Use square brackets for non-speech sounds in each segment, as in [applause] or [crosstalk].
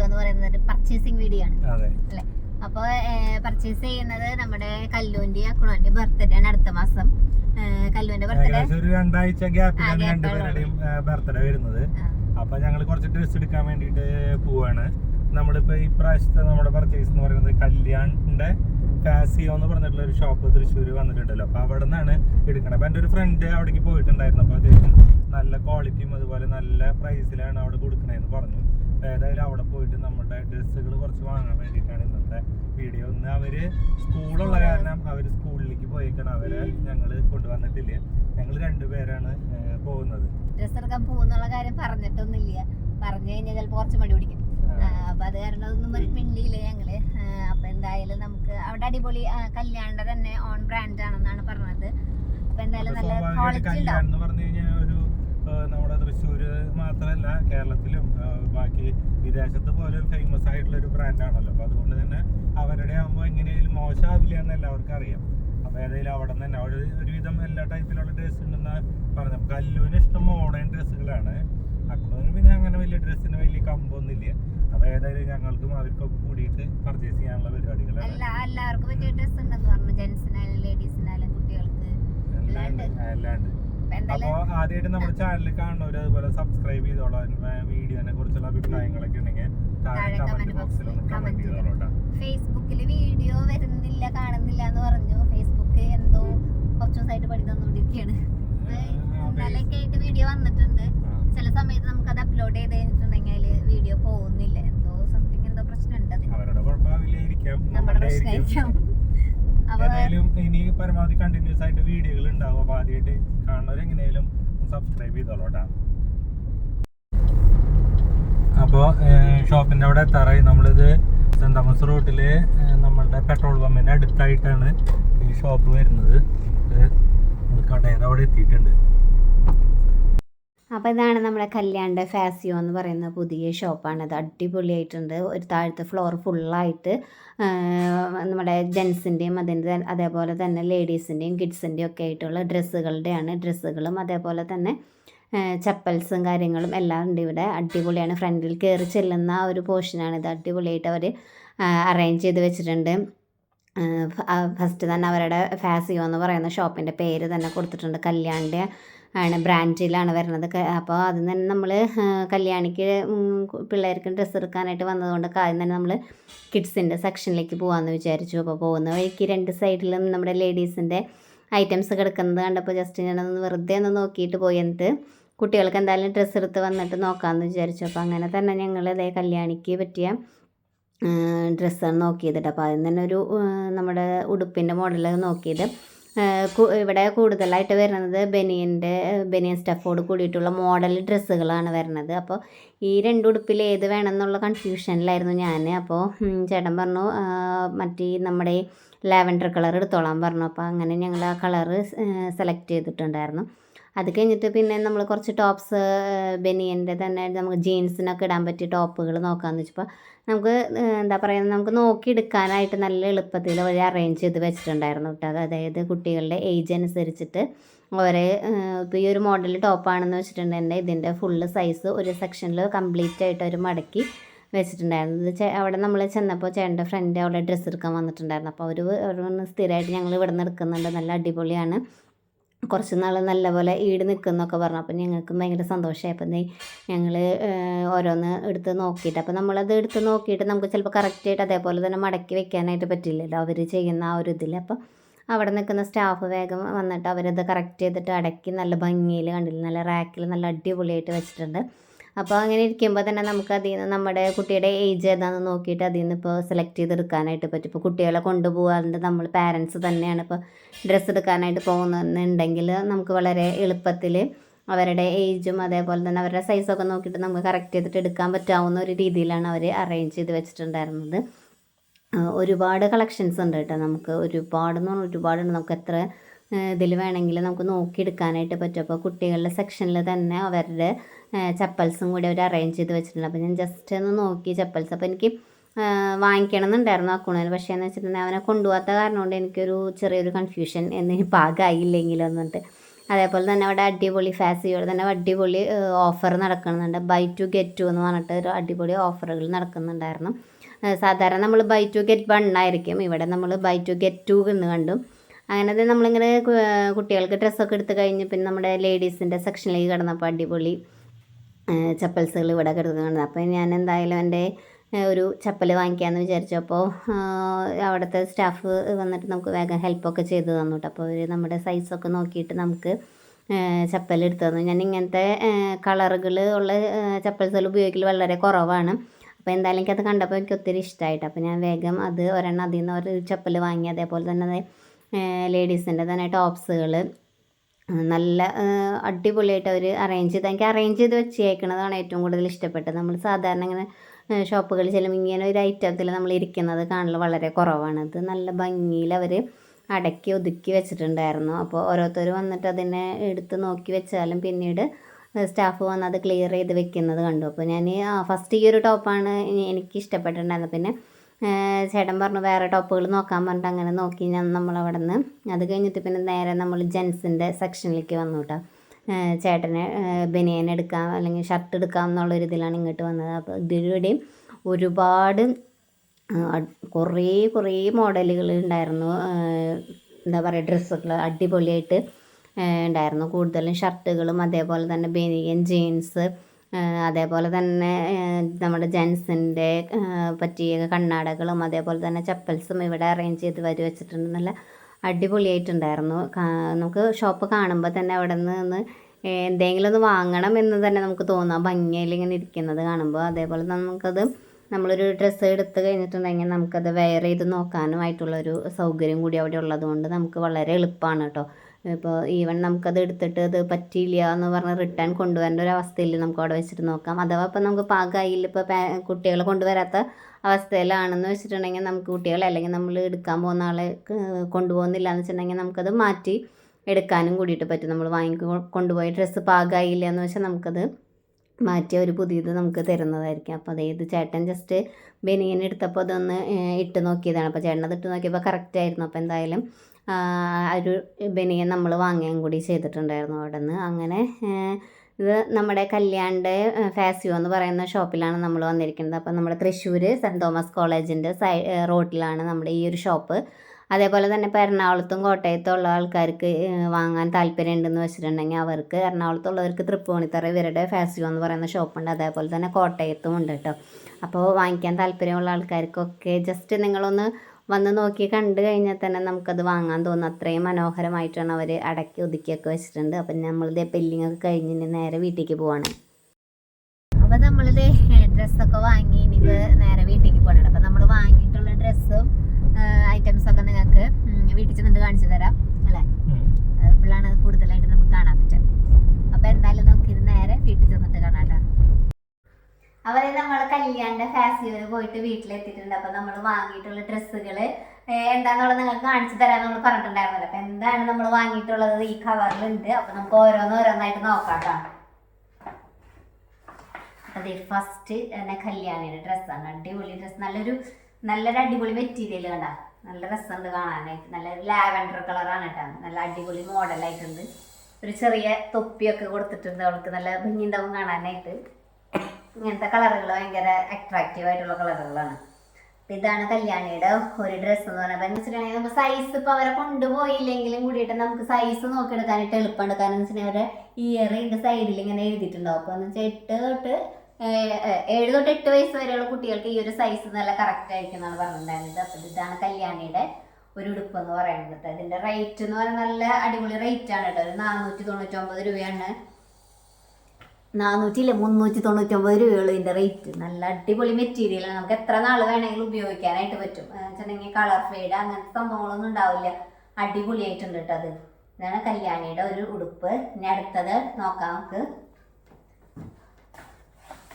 Video എന്ന് പറയുന്നത് ഒരു പർച്ചേസിങ് വീഡിയോ ആണ്. അല്ലെ? അപ്പോൾ പർച്ചേസ് ചെയ്യുന്നത് നമ്മുടെ കല്ലുവിന്റെ അക്കുണോന്റെ ബർത്ത്ഡേ ആണ് അടുത്ത മാസം. ഏ, കല്ലുവിന്റെ ബർത്ത്ഡേ ഒരു രണ്ടാഴ്ച ഗ്യാപ്പിലാണ് രണ്ടുപേരുടെയും ബർത്ത്ഡേ വരുന്നത്. അപ്പൊ ഞങ്ങൾ കുറച്ച് ഡ്രസ്സ് എടുക്കാൻ വേണ്ടിയിട്ട് പോവാണ്. നമ്മളിപ്പോ ഈ പ്രാവശ്യത്തെ നമ്മുടെ പർച്ചേസ് എന്ന് പറയുന്നത് കല്യാണിന്റെ ഫാസിയോ എന്ന് പറഞ്ഞിട്ടുള്ള ഒരു ഷോപ്പ് തൃശ്ശൂർ വന്നിട്ടുണ്ടല്ലോ. അപ്പൊ അവിടെ നിന്നാണ് എടുക്കണത്. അപ്പൊ എന്റെ ഒരു ഫ്രണ്ട് അവിടേക്ക് പോയിട്ടുണ്ടായിരുന്നു. അപ്പൊ അദ്ദേഹം നല്ല ക്വാളിറ്റിയും അതുപോലെ നല്ല പ്രൈസിലാണ് അവിടെ കൊടുക്കണതെന്ന് പറഞ്ഞു. ഏതായാലും അവിടെ പോയിട്ട് നമ്മുടെ ഡ്രസ്സുകൾ കുറച്ച് വാങ്ങാൻ വേണ്ടിയിട്ടാണ് ഇന്നത്തെ വീഡിയോ ഇന്ന് അവർ സ്കൂളുള്ള കാരണം അവർ സ്കൂളിലേക്ക് പോയേക്കാണ്. അവരെ ഞങ്ങൾ കൊണ്ടുവന്നിട്ടില്ല? ഞങ്ങൾ രണ്ടുപേരാണ് പോകുന്നത്. ഡ്രസ് എടുക്കാൻ പോകുന്നുള്ള കാര്യം പറഞ്ഞിട്ടൊന്നുമില്ല. പറഞ്ഞു കഴിഞ്ഞാൽ ചിലപ്പോൾ കുറച്ച് മടി പിടിക്കും. അപ്പൊ അത് കാരണം അതൊന്നും മിണ്ടിയില്ല ഞങ്ങൾ. അപ്പൊ എന്തായാലും നമുക്ക് അവിടെ അടിപൊളി കല്യാണിന്റെ തന്നെ ഓൺ ബ്രാൻഡ് ആണെന്നാണ് പറഞ്ഞത്. അപ്പൊ എന്തായാലും നല്ല ക്വാളിറ്റി ഉണ്ടാവും എന്ന് പറഞ്ഞു കഴിഞ്ഞാൽ ഒരു ഏഹ്, നമ്മുടെ തൃശ്ശൂർ മാത്രമല്ല കേരളത്തിലും ബാക്കി വിദേശത്ത് പോലും ഫേമസ് ആയിട്ടുള്ള ഒരു ബ്രാൻഡ് ആണല്ലോ. അപ്പൊ അതുകൊണ്ട് തന്നെ അവരുടെ ആകുമ്പോൾ എങ്ങനെയും മോശമാവില്ല എന്ന് എല്ലാവർക്കും അറിയാം. അപ്പോൾ ഏതായാലും അവിടെ നിന്ന് തന്നെ അവിടെ ഒരുവിധം എല്ലാ ടൈപ്പിലുള്ള ഡ്രസ്സ് ഉണ്ടെന്ന് പറഞ്ഞു നമുക്ക് കല്ലുവിന് ഇഷ്ടം മോഡേൺ ഡ്രസ്സുകളാണ് അക്കുവിന് പിന്നെ അങ്ങനെ വലിയ ഡ്രസ്സിന് വലിയ കമ്പൊന്നുമില്ല അപ്പോൾ ഏതായാലും ഞങ്ങൾക്കും അവർക്കൊക്കെ കൂടിയിട്ട് പർച്ചേസ് ചെയ്യാനുള്ള പരിപാടികളാണ്. എല്ലാ എല്ലാവർക്കും പറ്റിയ ഡ്രസ്സ് ഉണ്ടെന്ന് പറഞ്ഞു. ലേഡീസിനായാലും കുട്ടികൾക്ക്. അപ്പൊ ആദ്യമായിട്ട് നമ്മുടെ ചാനൽ കാണുന്നവർ അതുപോലെ സബ്സ്ക്രൈബ് ചെയ്തോളാം. വീഡിയോനെ കുറിച്ചുള്ള അഭിപ്രായങ്ങളൊക്കെ ഉണ്ടെങ്കിൽ താഴെ കമന്റ് ബോക്സിൽ ഒന്ന് കമന്റ് comment ചെയ്തോളൂ ഫേസ്ബുക്കിൽ വീഡിയോ വരുന്നില്ല കാണുന്നില്ല എന്ന് പറഞ്ഞു. ഫേസ്ബുക്ക് എന്തോ കുറച്ച് ദിവസമായിട്ട് പണി തന്നുകൊണ്ടിരിക്കുകയാണ് ഇന്നലെയൊക്കെ ആയിട്ട് വീഡിയോ വന്നിട്ടുണ്ട്. ചില സമയത്ത് നമുക്ക് അത് അപ്ലോഡ് ചെയ്ത് കഴിഞ്ഞിട്ടുണ്ടെങ്കിൽ വീഡിയോ പോകുന്നില്ല. എന്തോ സംതിങ് എന്തോ പ്രശ്നമുണ്ട് അതിന്. നമ്മുടെ പ്രശ്നമായിരിക്കും. [laughs] അപ്പൊ ഇനി പരമാവധി കണ്ടിന്യൂസ് ആയിട്ട് വീഡിയോകൾ ഉണ്ടാവും. അപ്പോൾ ആദ്യമായിട്ട് കാണുന്നവർ എങ്ങനെയാലും സബ്സ്ക്രൈബ് ചെയ്തോളോട്ടാ അപ്പോൾ ഷോപ്പിന്റെ അവിടെ എത്താറായി. നമ്മളിത് സെന്റ് തോമസ് റോട്ടിൽ നമ്മളുടെ പെട്രോൾ പമ്പിന്റെ അടുത്തായിട്ടാണ് ഈ ഷോപ്പ് വരുന്നത്. കടയിൽ അവിടെ എത്തിയിട്ടുണ്ട്. അപ്പോൾ ഇതാണ് നമ്മുടെ കല്യാണിന്റെ ഫാസിയോ എന്ന് പറയുന്ന പുതിയ ഷോപ്പാണ്. ഇത് അടിപൊളിയായിട്ടുണ്ട്. ഒരു താഴത്തെ ഫ്ലോർ ഫുള്ളായിട്ട് നമ്മുടെ ജെൻസിന്റെയും അതിന്റെ അതേപോലെ തന്നെ ലേഡീസിന്റെയും കിഡ്സിന്റെയും ഒക്കെ ആയിട്ടുള്ള ഡ്രസ്സുകളുടെയാണ്. ഡ്രസ്സുകളും അതേപോലെ തന്നെ ചപ്പൽസും കാര്യങ്ങളും എല്ലാം ഉണ്ട് ഇവിടെ. അടിപൊളിയാണ്. ഫ്രണ്ടിൽ കയറി ചെല്ലുന്ന ഒരു പോർഷനാണ് ഇത്. അടിപൊളിയായിട്ട് അവർ അറേഞ്ച് ചെയ്ത് വെച്ചിട്ടുണ്ട്. ഫസ്റ്റ് തന്നെ അവരുടെ ഫാസിയോ എന്ന് പറയുന്ന ഷോപ്പിന്റെ പേര് തന്നെ കൊടുത്തിട്ടുണ്ട്. കല്യാണിന്റെ ആണ് ബ്രാൻഡിലാണ് വരുന്നത്. അപ്പോൾ അതിൽ തന്നെ നമ്മൾ കല്യാണിക്ക് പിള്ളേർക്ക് ഡ്രസ്സ് എടുക്കാനായിട്ട് വന്നതുകൊണ്ട് ആദ്യം തന്നെ നമ്മൾ കിഡ്സിന്റെ സെക്ഷനിലേക്ക് പോകാമെന്ന് വിചാരിച്ചു. അപ്പോൾ പോകുന്ന വഴിക്ക് രണ്ട് സൈഡിലും നമ്മുടെ ലേഡീസിന്റെ ഐറ്റംസ് കിടക്കുന്നത് കണ്ടപ്പോൾ ജസ്റ്റ് ഞാനൊന്ന് വെറുതെ ഒന്ന് നോക്കിയിട്ട് പോയി. എന്നിട്ട് കുട്ടികൾക്ക് എന്തായാലും ഡ്രസ്സ് എടുത്ത് വന്നിട്ട് നോക്കാമെന്ന് വിചാരിച്ചു. അപ്പോൾ അങ്ങനെ തന്നെ ഞങ്ങൾ അതേ കല്യാണിക്ക് പറ്റിയ ഡ്രസ്സാണ് നോക്കിയത് അപ്പോൾ അതിൽ തന്നെ ഒരു നമ്മുടെ ഉടുപ്പിന്റെ മോഡൽ നോക്കിയത്. ഇവിടെ കൂടുതലായിട്ട് വരുന്നത് ബനിയന്റെ ബനിയൻ സ്റ്റഫോട് കൂടിയിട്ടുള്ള മോഡൽ ഡ്രസ്സുകളാണ് വരുന്നത്. അപ്പോൾ ഈ രണ്ട് ഉടുപ്പിൽ ഏത് വേണമെന്നുള്ള കൺഫ്യൂഷനിലായിരുന്നു ഞാൻ. അപ്പോൾ ചേട്ടൻ പറഞ്ഞു മറ്റേ നമ്മുടെ ലാവൻഡർ കളർ എടുത്തോളാൻ പറഞ്ഞു. അപ്പോൾ അങ്ങനെ ഞങ്ങൾ ആ കളറ് സെലക്ട് ചെയ്തിട്ടുണ്ടായിരുന്നു. അത് കഴിഞ്ഞിട്ട് പിന്നെ നമ്മൾ കുറച്ച് ടോപ്സ് ബനിയന്റെ തന്നെ നമുക്ക് ജീൻസിനൊക്കെ ഇടാൻ പറ്റിയ ടോപ്പുകൾ നോക്കാമെന്ന് വെച്ചപ്പോൾ നമുക്ക് എന്താ പറയുക നമുക്ക് നോക്കിയെടുക്കാനായിട്ട് നല്ല എളുപ്പത്തിൽ അവർ അറേഞ്ച് ചെയ്ത് വെച്ചിട്ടുണ്ടായിരുന്നു കേട്ടോ. അതായത് കുട്ടികളുടെ ഏജ് അനുസരിച്ചിട്ട് ഒരേ ഇപ്പോൾ ഈ ഒരു മോഡൽ ടോപ്പാണെന്ന് വെച്ചിട്ടുണ്ടെങ്കിൽ ഇതിന്റെ ഫുള്ള് സൈസ് ഒരു സെക്ഷനിൽ കംപ്ലീറ്റ് ആയിട്ട് ഒരു മടക്കി വെച്ചിട്ടുണ്ടായിരുന്നു. അവിടെ നമ്മൾ ചെന്നപ്പോൾ ചേട്ടന്റെ ഫ്രണ്ട് അവിടെ ഡ്രസ്സ് എടുക്കാൻ വന്നിട്ടുണ്ടായിരുന്നു. അപ്പോൾ അവർ അവർ സ്ഥിരമായിട്ട് ഞങ്ങൾ ഇവിടെ നിന്ന് എടുക്കുന്നുണ്ട്. നല്ല അടിപൊളിയാണ്. കുറച്ച് നാൾ നല്ലപോലെ ഈട് നിൽക്കുന്നൊക്കെ പറഞ്ഞു. അപ്പോൾ ഞങ്ങൾക്കും ഭയങ്കര സന്തോഷമായി. അപ്പം ഞങ്ങൾ ഓരോന്ന് എടുത്ത് നോക്കിയിട്ട് അപ്പോൾ നമ്മളത് എടുത്ത് നോക്കിയിട്ട് നമുക്ക് ചിലപ്പോൾ കറക്റ്റായിട്ട് അതേപോലെ തന്നെ മടക്കി വെക്കാനായിട്ട് പറ്റില്ലല്ലോ അവർ ചെയ്യുന്ന ആ ഒരു ഇതിൽ അപ്പോൾ അവിടെ നിൽക്കുന്ന സ്റ്റാഫ് വേഗം വന്നിട്ട് അവരത് കറക്റ്റ് ചെയ്തിട്ട് അടക്കി നല്ല ഭംഗിയിൽ കണ്ടില്ല? നല്ല റാക്കിൽ നല്ല അടിപൊളിയായിട്ട് വെച്ചിട്ടുണ്ട്. അപ്പോൾ അങ്ങനെ ഇരിക്കുമ്പോൾ തന്നെ നമുക്ക് അതിൽ നിന്ന് നമ്മുടെ കുട്ടിയുടെ ഏജ് ഏതാണെന്ന് നോക്കിയിട്ട് അതിൽ നിന്ന് ഇപ്പോൾ സെലക്ട് ചെയ്തെടുക്കാനായിട്ട് പറ്റും. ഇപ്പോൾ കുട്ടികളെ കൊണ്ടുപോകാറുണ്ട്. നമ്മൾ പാരൻസ് തന്നെയാണ് ഇപ്പോൾ ഡ്രസ്സ് എടുക്കാനായിട്ട് പോകുന്നുണ്ടെങ്കിൽ നമുക്ക് വളരെ എളുപ്പത്തിൽ അവരുടെ ഏജും അതേപോലെ തന്നെ അവരുടെ സൈസൊക്കെ നോക്കിയിട്ട് നമുക്ക് കറക്റ്റ് ചെയ്തിട്ട് എടുക്കാൻ പറ്റാവുന്ന ഒരു രീതിയിലാണ് അവർ അറേഞ്ച് ചെയ്ത് വെച്ചിട്ടുണ്ടായിരുന്നത്. ഒരുപാട് കളക്ഷൻസ് ഉണ്ട് കേട്ടോ. നമുക്ക് ഒരുപാട് എന്ന് പറഞ്ഞാൽ ഒരുപാടുണ്ട്. നമുക്ക് എത്ര ഇതിൽ വേണമെങ്കിൽ നമുക്ക് നോക്കിയെടുക്കാനായിട്ട് പറ്റും. അപ്പോൾ കുട്ടികളുടെ സെക്ഷനിൽ തന്നെ അവരുടെ ചപ്പൽസും കൂടി അവർ അറേഞ്ച് ചെയ്ത് വെച്ചിട്ടുണ്ട്. അപ്പോൾ ഞാൻ ജസ്റ്റ് ഒന്ന് നോക്കി ചപ്പൽസ്. അപ്പോൾ എനിക്ക് വാങ്ങിക്കണം എന്നുണ്ടായിരുന്നു അക്കുണന്. പക്ഷേ എന്ന് വെച്ചിട്ടുണ്ടെങ്കിൽ അവനെ കൊണ്ടുപോകാത്ത കാരണം കൊണ്ട് എനിക്കൊരു ചെറിയൊരു കൺഫ്യൂഷൻ എന്നിന് പാകമായില്ലെങ്കിലും എന്നിട്ട് അതേപോലെ തന്നെ അവിടെ അടിപൊളി ഫാസിയോടെ തന്നെ അടിപൊളി ഓഫർ നടക്കുന്നുണ്ട്. ബൈ ടു ഗെറ്റ് ടു എന്ന് പറഞ്ഞിട്ട് ഒരു അടിപൊളി ഓഫറുകൾ നടക്കുന്നുണ്ടായിരുന്നു. സാധാരണ നമ്മൾ ബൈ ടു ഗെറ്റ് വൺ ആയിരിക്കും. ഇവിടെ നമ്മൾ ബൈ ടു ഗെറ്റ് ടു എന്ന് കണ്ടു. അങ്ങനെ തന്നെ നമ്മളിങ്ങനെ കുട്ടികൾക്ക് ഡ്രസ്സൊക്കെ എടുത്ത് കഴിഞ്ഞ് പിന്നെ നമ്മുടെ ലേഡീസിന്റെ സെക്ഷനിലേക്ക് കിടന്നപ്പോൾ അടിപൊളി ചപ്പൽസുകൾ ഇവിടെ കിടക്കുന്നത് അപ്പോൾ ഞാൻ എന്തായാലും എന്റെ ഒരു ചപ്പൽ വാങ്ങിക്കാമെന്ന് വിചാരിച്ചപ്പോൾ അവിടുത്തെ സ്റ്റാഫ് വന്നിട്ട് നമുക്ക് വേഗം ഹെൽപ്പൊക്കെ ചെയ്ത് തന്നു കേട്ടോ അപ്പോൾ അവർ നമ്മുടെ സൈസൊക്കെ നോക്കിയിട്ട് നമുക്ക് ചപ്പൽ എടുത്തു തന്നു. ഞാൻ ഇങ്ങനത്തെ കളറുകൾ ഉള്ള ചപ്പൽസുകൾ ഉപയോഗിക്കൽ വളരെ കുറവാണ്. അപ്പോൾ എന്തായാലും എനിക്കത് കണ്ടപ്പോൾ എനിക്ക് ഒത്തിരി ഇഷ്ടമായിട്ട് അപ്പോൾ ഞാൻ വേഗം അത് ഒരെണ്ണം അതിൽ നിന്ന് ഒരു ചപ്പൽ വാങ്ങി അതേപോലെ തന്നെ ലേഡീസിന്റെ തന്നെ ടോപ്സുകൾ നല്ല അടിപൊളിയായിട്ട് അവർ അറേഞ്ച് ചെയ്ത് എനിക്ക് അറേഞ്ച് ചെയ്ത് വെച്ചേക്കണതാണ് ഏറ്റവും കൂടുതൽ ഇഷ്ടപ്പെട്ടത്. നമ്മൾ സാധാരണ ഇങ്ങനെ ഷോപ്പുകളിൽ ചെല്ലുമ്പോൾ ഇങ്ങനെ ഒരു ഐറ്റത്തിൽ നമ്മൾ ഇരിക്കുന്നത് കാണൽ വളരെ കുറവാണ്. ഇത് നല്ല ഭംഗിയിൽ അവർ അടക്കി ഒതുക്കി വെച്ചിട്ടുണ്ടായിരുന്നു. അപ്പോൾ ഓരോരുത്തർ വന്നിട്ട് അതിനെ എടുത്ത് നോക്കി വെച്ചാലും പിന്നീട് സ്റ്റാഫ് വന്ന് അത് ക്ലിയർ ചെയ്ത് വെക്കുന്നത് കണ്ടു. അപ്പോൾ ഞാൻ ഫസ്റ്റ് ഈ ഒരു ടോപ്പാണ് എനിക്ക് ഇഷ്ടപ്പെട്ടിട്ടുണ്ടായിരുന്നത്. പിന്നെ ചേട്ടൻ പറഞ്ഞു വേറെ ടോപ്പുകൾ നോക്കാൻ പറഞ്ഞിട്ട് അങ്ങനെ നോക്കി ഞാൻ നമ്മൾ അവിടെ നിന്ന് അത് കഴിഞ്ഞിട്ട് പിന്നെ നേരെ നമ്മൾ ജെൻസിന്റെ സെക്ഷനിലേക്ക് വന്നു കേട്ടോ. ചേട്ടനെ ബനിയൻ എടുക്കാം അല്ലെങ്കിൽ ഷർട്ട് എടുക്കാം എന്നുള്ളൊരു ഇതിലാണ് ഇങ്ങോട്ട് വന്നത്. അപ്പോൾ ഇതിലൂടെയും ഒരുപാട് കുറേ കുറേ മോഡലുകൾ ഉണ്ടായിരുന്നു. എന്താ പറയുക ഡ്രസ്സുകൾ അടിപൊളിയായിട്ട് ഉണ്ടായിരുന്നു. കൂടുതലും ഷർട്ടുകളും അതേപോലെ തന്നെ ബനിയൻ ജീൻസ് അതേപോലെ തന്നെ നമ്മുടെ ജെൻസിന്റെ പറ്റിയ കണ്ണാടകളും അതേപോലെ തന്നെ ചപ്പൽസും ഇവിടെ അറേഞ്ച് ചെയ്ത് വരി വെച്ചിട്ടുണ്ട്. നല്ല അടിപൊളിയായിട്ടുണ്ടായിരുന്നു. നമുക്ക് ഷോപ്പ് കാണുമ്പോൾ തന്നെ അവിടെ നിന്ന് എന്തെങ്കിലും ഒന്ന് വാങ്ങണം എന്ന് തന്നെ നമുക്ക് തോന്നാം. ഭംഗിയിൽ ഇങ്ങനെ ഇരിക്കുന്നത് കാണുമ്പോൾ അതേപോലെ നമുക്കത് നമ്മളൊരു ഡ്രസ്സ് എടുത്ത് കഴിഞ്ഞിട്ടുണ്ടെങ്കിൽ നമുക്കത് വെയർ ചെയ്ത് നോക്കാനുമായിട്ടുള്ളൊരു സൗകര്യം കൂടി അവിടെ ഉള്ളതുകൊണ്ട് നമുക്ക് വളരെ എളുപ്പമാണ് കേട്ടോ. ഇപ്പോൾ ഈവൻ നമുക്കത് എടുത്തിട്ട് അത് പറ്റിയില്ല എന്ന് പറഞ്ഞ് റിട്ടേൺ കൊണ്ടുവരേണ്ട ഒരു അവസ്ഥയിൽ നമുക്ക് അവിടെ വെച്ചിട്ട് നോക്കാം. അഥവാ ഇപ്പം നമുക്ക് പാകായില്ല ഇപ്പോൾ കുട്ടികളെ കൊണ്ടുവരാത്ത അവസ്ഥയിലാണെന്ന് വെച്ചിട്ടുണ്ടെങ്കിൽ നമുക്ക് കുട്ടികളെ അല്ലെങ്കിൽ നമ്മൾ എടുക്കാൻ പോകുന്ന ആളെ കൊണ്ടുപോകുന്നില്ല എന്ന് വെച്ചിട്ടുണ്ടെങ്കിൽ നമുക്കത് മാറ്റി എടുക്കാനും കൂടിയിട്ട് പറ്റും. നമ്മൾ വാങ്ങി കൊണ്ടുപോയ ഡ്രസ്സ് പാകമായില്ല എന്ന് വെച്ചാൽ നമുക്കത് മാറ്റി ഒരു പുതിയത് നമുക്ക് തരുന്നതായിരിക്കും. അപ്പോൾ അതായത് ചേട്ടൻ ജസ്റ്റ് ബനിയൻ എടുത്തപ്പോൾ അതൊന്ന് ഇട്ട് നോക്കിയതാണ്. അപ്പോൾ ചേട്ടനത് ഇട്ട് നോക്കിയപ്പോൾ കറക്റ്റ് ആയിരുന്നു. അപ്പോൾ എന്തായാലും ഒരു ബനിയൻ നമ്മൾ വാങ്ങുകയും കൂടി ചെയ്തിട്ടുണ്ടായിരുന്നു അവിടെ നിന്ന് അങ്ങനെ ഇത് നമ്മുടെ കല്യാണിന്റെ ഫാസിയോ എന്ന് പറയുന്ന ഷോപ്പിലാണ് നമ്മൾ വന്നിരിക്കുന്നത്. അപ്പോൾ നമ്മുടെ തൃശ്ശൂർ സെന്റ് തോമസ് കോളേജിന്റെ സൈ റോട്ടിലാണ് നമ്മുടെ ഈ ഒരു ഷോപ്പ്. അതേപോലെ തന്നെ ഇപ്പോൾ എറണാകുളത്തും കോട്ടയത്തും ഉള്ള ആൾക്കാർക്ക് വാങ്ങാൻ താല്പര്യം ഉണ്ടെന്ന് വെച്ചിട്ടുണ്ടെങ്കിൽ അവർക്ക് എറണാകുളത്തുള്ളവർക്ക് തൃപ്പൂണിത്തറ ഇവരുടെ ഫാസിയോ എന്ന് പറയുന്ന ഷോപ്പുണ്ട്. അതേപോലെ തന്നെ കോട്ടയത്തും ഉണ്ട് കേട്ടോ. അപ്പോൾ വാങ്ങിക്കാൻ താല്പര്യമുള്ള ആൾക്കാർക്കൊക്കെ ജസ്റ്റ് നിങ്ങളൊന്ന് വന്ന് നോക്കി കണ്ടു കഴിഞ്ഞാൽ തന്നെ നമുക്കത് വാങ്ങാൻ തോന്നും. അത്രയും മനോഹരമായിട്ടാണ് അവർ അടക്കി ഒതുക്കിയൊക്കെ വെച്ചിട്ടുണ്ട്. അപ്പം നമ്മൾ പെല്ലിങ് ഒക്കെ കഴിഞ്ഞ് നേരെ വീട്ടിലേക്ക് പോവാണ്. അപ്പോൾ നമ്മളിത് ഡ്രസ്സൊക്കെ വാങ്ങി ഇനിയിപ്പോൾ നേരെ വീട്ടിലേക്ക് പോകണം അപ്പം നമ്മൾ വാങ്ങിയിട്ടുള്ള ഡ്രസ്സും ഐറ്റംസൊക്കെ നിങ്ങൾക്ക് വീട്ടിൽ ചെന്നിട്ട് കാണിച്ചു തരാം. അല്ലേ? അപ്പോഴാണ് കൂടുതലായിട്ട് നമുക്ക് കാണാൻ പറ്റുക. അപ്പോൾ എന്തായാലും നമുക്കിത് നേരെ വീട്ടിൽ ചെന്നിട്ട് കാണാം കേട്ടോ. അവർ നമ്മൾ കല്യാണിന്റെ ഫാസിയോന് പോയിട്ട് വീട്ടിലെത്തിയിട്ടുണ്ട്. അപ്പൊ നമ്മൾ വാങ്ങിയിട്ടുള്ള ഡ്രസ്സുകൾ എന്താന്നുള്ളത് നിങ്ങൾക്ക് കാണിച്ചു തരാൻ നമ്മൾ പറഞ്ഞിട്ടുണ്ടായിരുന്നല്ലോ. അപ്പൊ എന്താണ് നമ്മൾ വാങ്ങിയിട്ടുള്ളത് ഈ കവറിലുണ്ട് അപ്പൊ നമുക്ക് ഓരോന്നോരോന്നായിട്ട് നോക്കാം കേട്ടോ അതെ ഫസ്റ്റ് തന്നെ കല്യാണിയുടെ ഡ്രസ്സാണ് അടിപൊളി ഡ്രസ്സ് നല്ലൊരു നല്ലൊരു അടിപൊളി മെറ്റീരിയൽ കണ്ട. നല്ല രസമുണ്ട് കാണാനായിട്ട്. നല്ല ലാവൻഡർ കളറാണ് കേട്ടോ നല്ല അടിപൊളി മോഡലായിട്ടുണ്ട് ഒരു ചെറിയ തൊപ്പിയൊക്കെ കൊടുത്തിട്ടുണ്ട്. അവൾക്ക് നല്ല ഭംഗിയുണ്ടാവും കാണാനായിട്ട്. ഇങ്ങനത്തെ കളറുകൾ ഭയങ്കര അട്രാക്റ്റീവ് ആയിട്ടുള്ള കളറുകളാണ്. ഇതാണ് കല്യാണിയുടെ ഒരു ഡ്രസ്സ് എന്ന് പറയുന്നത്. എന്ന് വെച്ചിട്ടുണ്ടെങ്കിൽ നമുക്ക് സൈസ് ഇപ്പൊ അവരെ കൊണ്ടുപോയില്ലെങ്കിലും കൂടിയിട്ട് നമുക്ക് സൈസ് നോക്കിയെടുക്കാനായിട്ട് എളുപ്പമുണ്ട് കാരണം എന്ന് വെച്ചിട്ടുണ്ടെങ്കിൽ അവരെ ഇതിന്റെ സൈഡിൽ ഇങ്ങനെ എഴുതിയിട്ടുണ്ടാവും. അപ്പൊ എന്ന് വെച്ചാൽ എട്ട് തൊട്ട് ഏഴ് തൊട്ട് എട്ട് വയസ്സ് വരെയുള്ള കുട്ടികൾക്ക് ഈ ഒരു സൈസ് നല്ല കറക്റ്റ് ആയിരിക്കും എന്നാണ് പറഞ്ഞിട്ടുണ്ടായിരുന്നത്. അപ്പൊ ഇതാണ് കല്യാണിയുടെ ഒരു ഉടുപ്പ് എന്ന് പറയുന്നത്. അതിന്റെ റേറ്റ് എന്ന് പറയുന്നത് നല്ല അടിപൊളി റേറ്റ് ആണ് കേട്ടോ. ഒരു നാനൂറ്റി തൊണ്ണൂറ്റി ഒമ്പത് രൂപയാണ്. നാനൂറ്റി ഇല്ല മുന്നൂറ്റി തൊണ്ണൂറ്റൊമ്പത് രൂപയുള്ളൂ ഇതിന്റെ റേറ്റ് നല്ല അടിപൊളി മെറ്റീരിയലാണ് നമുക്ക് എത്ര നാൾ വേണമെങ്കിലും ഉപയോഗിക്കാനായിട്ട് പറ്റും. വെച്ചിട്ടുണ്ടെങ്കിൽ കളർ ഫെയ്ഡ് അങ്ങനത്തെ സംഭവങ്ങളൊന്നും ഉണ്ടാവില്ല. അടിപൊളിയായിട്ടുണ്ട് കേട്ടോ അത്. ഇതാണ് കല്യാണിയുടെ ഒരു ഉടുപ്പ്. ഇനി അടുത്തത് നോക്കാം നമുക്ക്.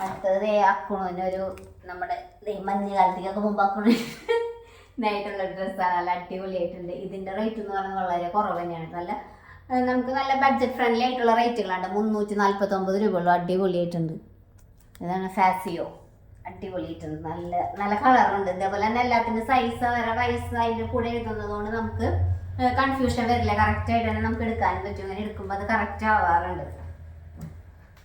അടുത്തത് അക്കുണുവിനൊരു നമ്മുടെ മഞ്ഞ കാലത്തേക്കൊക്കെ മുമ്പ് അക്കുണു ഡ്രസ്സാണ് നല്ല അടിപൊളിയായിട്ടുണ്ട്. ഇതിന്റെ റേറ്റ് എന്ന് പറഞ്ഞാൽ വളരെ കുറവ് തന്നെയാണ്. നല്ല നമുക്ക് നല്ല ബഡ്ജറ്റ് ഫ്രണ്ട്ലി ആയിട്ടുള്ള റേറ്റുകളുണ്ട് മുന്നൂറ്റി നാൽപ്പത്തൊമ്പത് രൂപയുള്ളൂ അടിപൊളിയായിട്ടുണ്ട്. ഇതാണ് ഫാസിയോ അടിപൊളിയായിട്ടുണ്ട്. നല്ല നല്ല കളറുണ്ട് ഇതേപോലെ തന്നെ എല്ലാത്തിന്റെ സൈസ് വരെ വയസ്സ് അതിന്റെ കൂടെ എഴുതുന്നത് കൊണ്ട് നമുക്ക് കൺഫ്യൂഷൻ വരില്ല. കറക്റ്റ് ആയിട്ട് തന്നെ നമുക്ക് എടുക്കാനും പറ്റും. അങ്ങനെ എടുക്കുമ്പോൾ അത് കറക്റ്റ് ആവാറുണ്ട്.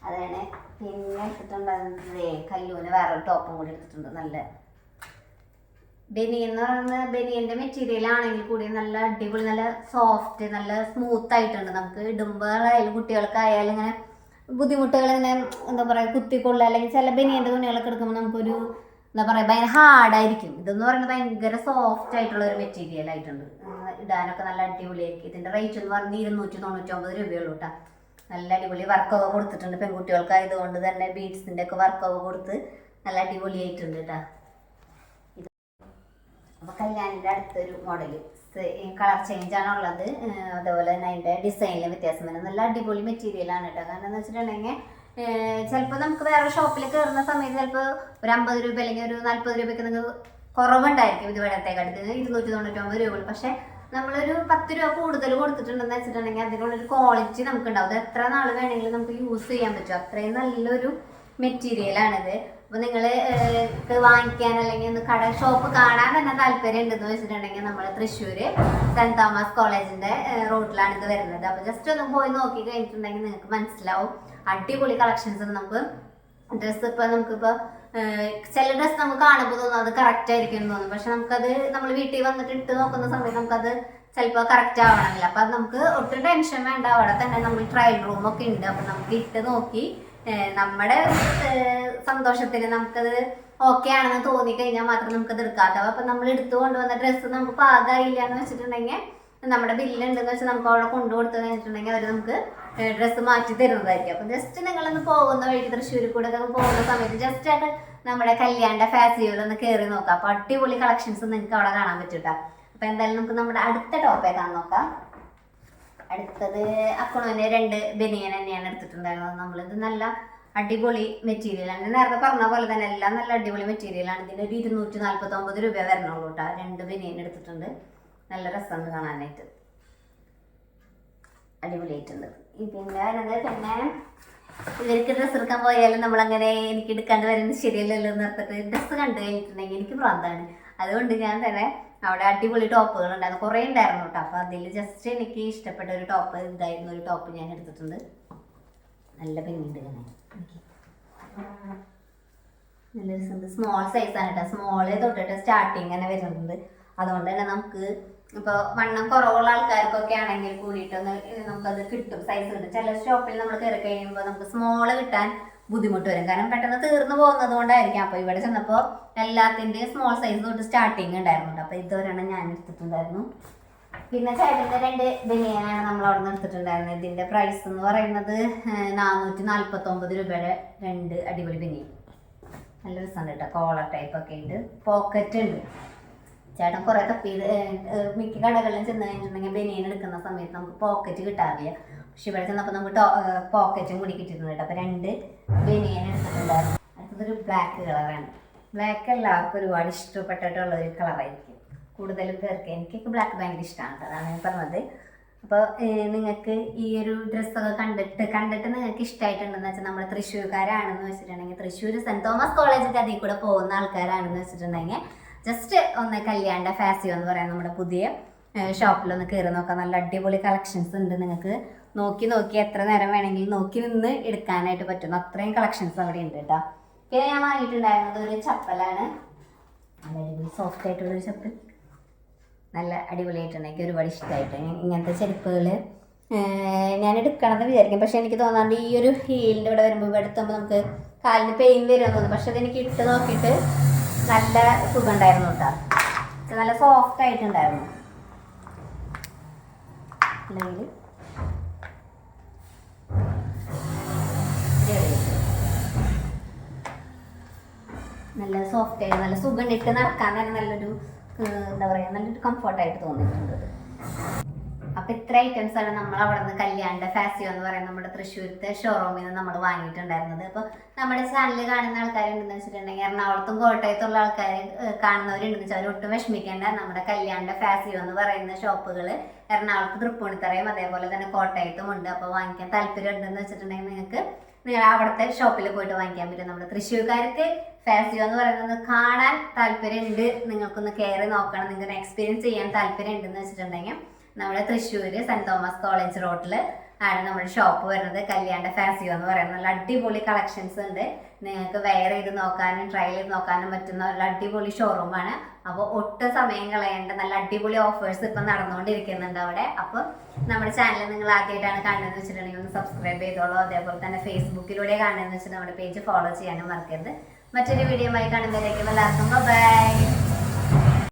അതാണ്. പിന്നെ എടുത്തിട്ടുണ്ടായിരുന്നത് കല്ലൂന് വേറൊരു ടോപ്പും കൂടി എടുത്തിട്ടുണ്ട്. നല്ല ബനിയൻ എന്ന് പറയുന്നത് ബനിയന്റെ മെറ്റീരിയൽ ആണെങ്കിൽ കൂടി നല്ല അടിപൊളി നല്ല സോഫ്റ്റ് നല്ല സ്മൂത്ത് ആയിട്ടുണ്ട്. നമുക്ക് ഇടുമ്പോഴായാലും കുട്ടികൾക്കായാലും ഇങ്ങനെ ബുദ്ധിമുട്ടുകൾ ഇങ്ങനെ എന്താ പറയുക കുത്തിക്കൊള്ളുക അല്ലെങ്കിൽ ചില ബനിയന്റെ തുണികളൊക്കെ എടുക്കുമ്പോൾ നമുക്കൊരു എന്താ പറയുക ഭയങ്കര ഹാർഡായിരിക്കും ഇതെന്ന് പറയുന്നത് ഭയങ്കര സോഫ്റ്റ് ആയിട്ടുള്ള ഒരു മെറ്റീരിയൽ ആയിട്ടുണ്ട്. ഇടാനൊക്കെ നല്ല അടിപൊളിയായിരിക്കും ഇതിന്റെ റേറ്റ് എന്ന് പറഞ്ഞാൽ ഇരുന്നൂറ്റി തൊണ്ണൂറ്റൊമ്പത് രൂപയുള്ളൂ കേട്ടോ നല്ല അടിപൊളി വർക്കൊക്കെ കൊടുത്തിട്ടുണ്ട്. പെൺകുട്ടികൾക്കായതുകൊണ്ട് തന്നെ ബീഡ്സിന്റെ ഒക്കെ വർക്കൊക്കെ കൊടുത്ത് നല്ല അടിപൊളിയായിട്ടുണ്ട് കേട്ടോ അപ്പൊ കല്യാണിന്റെ അടുത്തൊരു മോഡൽ കളർ ചേഞ്ച് ആണ് ഉള്ളത്. ഏഹ് അതേപോലെ തന്നെ അതിന്റെ ഡിസൈനിലെ വ്യത്യാസം വരും. നല്ല അടിപൊളി മെറ്റീരിയൽ ആണ് കേട്ടോ. കാരണം എന്ന് വെച്ചിട്ടുണ്ടെങ്കിൽ ചിലപ്പോൾ നമുക്ക് വേറെ ഷോപ്പിൽ കയറുന്ന സമയത്ത് ചിലപ്പോൾ ഒരു അമ്പത് രൂപ അല്ലെങ്കിൽ ഒരു നാല്പത് രൂപയ്ക്ക് നിങ്ങൾക്ക് കുറവുണ്ടായിരിക്കും ഇത് വേണത്തേക്കടുത്ത് ഇരുന്നൂറ്റി തൊണ്ണൂറ്റൊമ്പത് രൂപ പക്ഷെ നമ്മളൊരു പത്ത് രൂപ കൂടുതൽ കൊടുത്തിട്ടുണ്ടെന്ന് വെച്ചിട്ടുണ്ടെങ്കിൽ അതിനുള്ളൊരു ക്വാളിറ്റി നമുക്ക് ഉണ്ടാവും ഇത് എത്ര നാൾ വേണമെങ്കിലും നമുക്ക് യൂസ് ചെയ്യാൻ പറ്റും. അത്രയും നല്ലൊരു മെറ്റീരിയലാണിത് അപ്പൊ നിങ്ങൾ വാങ്ങിക്കാൻ അല്ലെങ്കിൽ ഒന്ന് കട ഷോപ്പ് കാണാൻ തന്നെ താല്പര്യം ഉണ്ടെന്ന് വെച്ചിട്ടുണ്ടെങ്കിൽ നമ്മൾ തൃശ്ശൂര് സെന്റ് തോമസ് കോളേജിന്റെ റോഡിലാണ് ഇത് വരുന്നത്. അപ്പൊ ജസ്റ്റ് ഒന്ന് പോയി നോക്കി കഴിഞ്ഞിട്ടുണ്ടെങ്കിൽ നിങ്ങൾക്ക് മനസ്സിലാവും. അടിപൊളി കളക്ഷൻസ് നമുക്ക് ഡ്രസ്സ് ഇപ്പൊ നമുക്കിപ്പോ ചില ഡ്രസ്സ് നമുക്ക് കാണുമ്പോൾ തോന്നും അത് കറക്റ്റ് ആയിരിക്കും തോന്നും. പക്ഷെ നമുക്കത് നമ്മൾ വീട്ടിൽ വന്നിട്ട് ഇട്ട് നോക്കുന്ന സമയത്ത് നമുക്കത് ചിലപ്പോൾ കറക്റ്റ് ആവണമെന്നില്ല. അപ്പൊ നമുക്ക് ഒട്ടും ടെൻഷൻ വേണ്ട. അവിടെ തന്നെ നമ്മൾ ട്രയൽ റൂമൊക്കെ ഉണ്ട്. അപ്പൊ നമുക്ക് ഇട്ട് നോക്കി നമ്മുടെ സന്തോഷത്തിന് നമുക്കത് ഓക്കെ ആണെന്ന് തോന്നി കഴിഞ്ഞാൽ മാത്രം നമുക്കത് എടുക്കാത്തവ അപ്പൊ നമ്മൾ എടുത്തു കൊണ്ടുവന്ന ഡ്രസ്സ് നമുക്ക് പാകമായില്ല എന്ന് വെച്ചിട്ടുണ്ടെങ്കിൽ നമ്മുടെ ബില്ലുണ്ടെന്ന് വെച്ചാൽ നമുക്ക് അവിടെ കൊണ്ടു കൊടുത്തു കഴിഞ്ഞിട്ടുണ്ടെങ്കിൽ അവർ നമുക്ക് ഡ്രസ്സ് മാറ്റി തരുന്നതായിരിക്കും. അപ്പൊ ജസ്റ്റ് നിങ്ങളൊന്ന് പോകുന്ന വഴി തൃശ്ശൂർ കൂടെ ഒക്കെ പോകുന്ന സമയത്ത് ജസ്റ്റ് ആയിട്ട് നമ്മുടെ കല്യാണിന്റെ ഫാസിയോയിൽ ഒന്ന് കയറി നോക്കാം. അപ്പൊ അടിപൊളി കളക്ഷൻസ് നിങ്ങൾക്ക് അവിടെ കാണാൻ പറ്റൂട്ടോ അപ്പൊ എന്തായാലും നമുക്ക് നമ്മുടെ അടുത്ത ടോപ്പ് ഏതാന്ന് നോക്കാം. അടുത്തത് അക്കണോന്റെ രണ്ട് ബനിയൻ തന്നെയാണ് എടുത്തിട്ടുണ്ടായിരുന്നത്. നമ്മളിത് നല്ല അടിപൊളി മെറ്റീരിയലാണ് നേരത്തെ പറഞ്ഞ പോലെ തന്നെ എല്ലാം നല്ല അടിപൊളി മെറ്റീരിയലാണ് ഇതിന്റെ ഒരു ഇരുന്നൂറ്റി നാല്പത്തി ഒമ്പത് രൂപ വരണുള്ളൂ കേട്ടോ രണ്ട് ബനിയൻ എടുത്തിട്ടുണ്ട്. നല്ല രസമുണ്ട് കാണാനായിട്ട്. അടിപൊളിയായിട്ടുണ്ട്. പിന്നെ വരുന്നത് പിന്നെ ഇവർക്ക് ഡ്രസ്സ് എടുക്കാൻ പോയാലും നമ്മളങ്ങനെ എനിക്ക് എടുക്കാണ്ട് വരുന്നത് ശരിയല്ലല്ലോ എന്ന് പറഞ്ഞിട്ട് ഡ്രസ്സ് കണ്ടു കഴിഞ്ഞിട്ടുണ്ടെങ്കിൽ എനിക്ക് പ്രാന്താണ് അതുകൊണ്ട് ഞാൻ തന്നെ അവിടെ അടിപൊളി ടോപ്പുകൾ ഉണ്ടായിരുന്നു. കുറേ ഉണ്ടായിരുന്നു കേട്ടോ. അപ്പോൾ അതിൽ ജസ്റ്റ് എനിക്ക് ഇഷ്ടപ്പെട്ട ഒരു ടോപ്പ് ഇതായിരുന്നു ഒരു ടോപ്പ് ഞാൻ എടുത്തിട്ടുണ്ട്. നല്ല ഭംഗിയുണ്ട് നല്ല രസമുണ്ട്. സ്മോൾ സൈസാണ് കേട്ടോ. സ്മോൾ തൊട്ടിട്ട് സ്റ്റാർട്ടിങ് തന്നെ വരുന്നുണ്ട്. അതുകൊണ്ട് തന്നെ നമുക്ക് ഇപ്പോൾ വണ്ണം കുറവുള്ള ആൾക്കാർക്കൊക്കെ ആണെങ്കിൽ കൂടിയിട്ടൊന്ന് നമുക്കത് കിട്ടും. സൈസ് കിട്ടും ചില ഷോപ്പിൽ നമ്മൾ കയറി കഴിയുമ്പോൾ നമുക്ക് സ്മോൾ കിട്ടാൻ ബുദ്ധിമുട്ട് വരും. കാരണം പെട്ടെന്ന് തീർന്നു പോകുന്നത് കൊണ്ടായിരിക്കും. അപ്പോൾ ഇവിടെ ചെന്നപ്പോൾ എല്ലാത്തിന്റെയും സ്മോൾ സൈസ് തൊട്ട് സ്റ്റാർട്ടിങ് ഉണ്ടായിരുന്നു അപ്പോൾ ഇതൊരെണ്ണം ഞാൻ എടുത്തിട്ടുണ്ടായിരുന്നു പിന്നെ ചേട്ടന്റെ രണ്ട് ബനിയനാണ് നമ്മൾ അവിടെ നിന്ന് എടുത്തിട്ടുണ്ടായിരുന്നത്. ഇതിന്റെ പ്രൈസ് എന്ന് പറയുന്നത് നാനൂറ്റി നാൽപ്പത്തൊമ്പത് രൂപയുടെ രണ്ട് അടിപൊളി ബനിയൻ. നല്ല രസമുണ്ട് കേട്ടോ. കോളർ ടൈപ്പ് ഒക്കെ ഉണ്ട് പോക്കറ്റ് ഉണ്ട്. ചേട്ടൻ കുറേ തപ്പി മിക്ക കടകളിലും ചെന്ന് കഴിഞ്ഞിട്ടുണ്ടെങ്കിൽ ബനിയൻ എടുക്കുന്ന സമയത്ത് നമുക്ക് പോക്കറ്റ് കിട്ടാറില്ല. പക്ഷെ ഇവിടെ ചെന്നപ്പോൾ നമുക്ക് പോക്കറ്റും കൂടി കിട്ടിയിട്ടുണ്ട് കേട്ടോ അപ്പോൾ രണ്ട് ബനിയൻ എടുത്തിട്ടുണ്ടായിരുന്നു. അടുത്തതൊരു ബ്ലാക്ക് കളറാണ് ബ്ലാക്ക് എല്ലാവർക്കും ഒരുപാട് ഇഷ്ടപ്പെട്ടിട്ടുള്ള ഒരു കളറായിരിക്കും കൂടുതലും പേർക്ക് എനിക്കൊക്കെ ബ്ലാക്ക് ഭയങ്കര ഇഷ്ടമാണ് അതാണ് ഞാൻ പറഞ്ഞത്. അപ്പോൾ നിങ്ങൾക്ക് ഈ ഒരു ഡ്രസ്സൊക്കെ കണ്ടിട്ട് കണ്ടിട്ട് നിങ്ങൾക്ക് ഇഷ്ടമായിട്ടുണ്ടെന്ന് വെച്ചാൽ നമ്മൾ തൃശ്ശൂർക്കാരാണെന്ന് വെച്ചിട്ടുണ്ടെങ്കിൽ തൃശ്ശൂർ സെന്റ് തോമസ് കോളേജിന്റെ അതിൽ കൂടെ പോകുന്ന ആൾക്കാരാണെന്ന് വെച്ചിട്ടുണ്ടെങ്കിൽ ജസ്റ്റ് ഒന്ന് കല്യാണ്ട ഫാസിയോ എന്ന് പറയാം നമ്മുടെ പുതിയ ഷോപ്പിലൊന്ന് കയറി നോക്കാം. നല്ല അടിപൊളി കളക്ഷൻസ് ഉണ്ട് നിങ്ങൾക്ക്. നോക്കി നോക്കി എത്ര നേരം വേണമെങ്കിലും നോക്കി നിന്ന് എടുക്കാനായിട്ട് പറ്റും അത്രയും കളക്ഷൻസ് അവിടെ ഉണ്ട് കേട്ടോ. പിന്നെ ഞാൻ വാങ്ങിയിട്ടുണ്ടായിരുന്നത് ഒരു ചപ്പലാണ്. നല്ല അടിപൊളി സോഫ്റ്റ് ആയിട്ടുള്ളൊരു ചപ്പൽ നല്ല അടിപൊളിയായിട്ടുണ്ട്. എനിക്ക് ഒരുപാട് ഇഷ്ടമായിട്ട് ഇങ്ങനത്തെ ചെരുപ്പുകൾ ഞാൻ എടുക്കണമെന്ന് വിചാരിക്കും. പക്ഷെ എനിക്ക് തോന്നാണ്ട് ഈ ഒരു ഹീലിന്റെ ഇവിടെ വരുമ്പോൾ ഇവിടെ എത്തുമ്പോൾ നമുക്ക് കാലിന് പെയിൻ വരുമെന്ന് തോന്നുന്നു. പക്ഷെ അതെനിക്ക് ഇട്ട് നോക്കിയിട്ട് നല്ല സുഖമുണ്ടായിരുന്നു കേട്ടോ. നല്ല സോഫ്റ്റ് ആയിട്ടുണ്ടായിരുന്നു. അല്ലെങ്കിൽ നല്ല സോഫ്റ്റ് ആയിട്ട് നല്ല സുഖം ഇട്ട് നടക്കാൻ തന്നെ നല്ലൊരു എന്താ പറയുക നല്ലൊരു കംഫർട്ടായിട്ട് തോന്നിയിട്ടുണ്ട്. അപ്പൊ ഇത്ര ഐറ്റംസ് ആണ് നമ്മൾ അവിടെ നിന്ന് കല്യാണിന്റെ ഫാസിയോ എന്ന് പറയുന്നത് നമ്മുടെ തൃശ്ശൂരത്തെ ഷോറൂമിൽ നിന്ന് നമ്മൾ വാങ്ങിയിട്ടുണ്ടായിരുന്നത്. അപ്പൊ നമ്മുടെ ചാനൽ കാണുന്ന ആൾക്കാരുണ്ടെന്ന് വെച്ചിട്ടുണ്ടെങ്കിൽ എറണാകുളത്തും കോട്ടയത്തുള്ള ആൾക്കാർ കാണുന്നവരുണ്ടെന്ന് വെച്ചാൽ അവർ ഒട്ടും വിഷമിക്കേണ്ട. നമ്മുടെ കല്യാണിന്റെ ഫാസിയോ എന്ന് പറയുന്ന ഷോപ്പുകൾ എറണാകുളത്ത് തൃപ്പൂണിത്തറയും അതേപോലെ തന്നെ കോട്ടയത്തും ഉണ്ട്. അപ്പോൾ വാങ്ങിക്കാൻ താല്പര്യം ഉണ്ടെന്ന് വെച്ചിട്ടുണ്ടെങ്കിൽ നിങ്ങൾക്ക് നിങ്ങൾ അവിടുത്തെ ഷോപ്പിൽ പോയിട്ട് വാങ്ങിക്കാൻ പറ്റും. നമ്മുടെ തൃശ്ശൂർക്കാർക്ക് ഫാസിയോ എന്ന് പറയുന്നത് കാണാൻ താല്പര്യമുണ്ട്. നിങ്ങൾക്കൊന്ന് കയറി നോക്കണം. നിങ്ങൾക്ക് എക്സ്പീരിയൻസ് ചെയ്യാൻ താല്പര്യം ഉണ്ടെന്ന് വെച്ചിട്ടുണ്ടെങ്കിൽ നമ്മുടെ തൃശ്ശൂർ സെന്റ് തോമസ് കോളേജ് റോഡിൽ ആണ് നമ്മുടെ ഷോപ്പ് വരുന്നത്. കല്യാണ്ട ഫാസിയോ എന്ന് പറയുന്നത്. നല്ല അടിപൊളി കളക്ഷൻസ് ഉണ്ട്. നിങ്ങൾക്ക് വെയർ ചെയ്ത് നോക്കാനും ട്രയൽ ചെയ്ത് നോക്കാനും പറ്റുന്ന ഒരു അടിപൊളി ഷോറൂമാണ് അപ്പോൾ ഒട്ടും സമയം കളയേണ്ട നല്ല അടിപൊളി ഓഫേഴ്സ് ഇപ്പം നടന്നുകൊണ്ടിരിക്കുന്നുണ്ട് അവിടെ. അപ്പോൾ നമ്മുടെ ചാനൽ നിങ്ങൾ ആദ്യമായിട്ടാണ് കാണുന്നതെന്ന് വെച്ചിട്ടുണ്ടെങ്കിൽ ഒന്ന് സബ്സ്ക്രൈബ് ചെയ്തോളൂ. അതേപോലെ തന്നെ ഫേസ്ബുക്കിലൂടെ കാണുന്നതെന്ന് വെച്ചിട്ടുണ്ടെങ്കിൽ നമ്മുടെ പേജ് ഫോളോ ചെയ്യാനും മറക്കരുത്. മറ്റൊരു വീഡിയോ ആയി കാണുമ്പോഴേക്കും എല്ലാവർക്കും ബൈ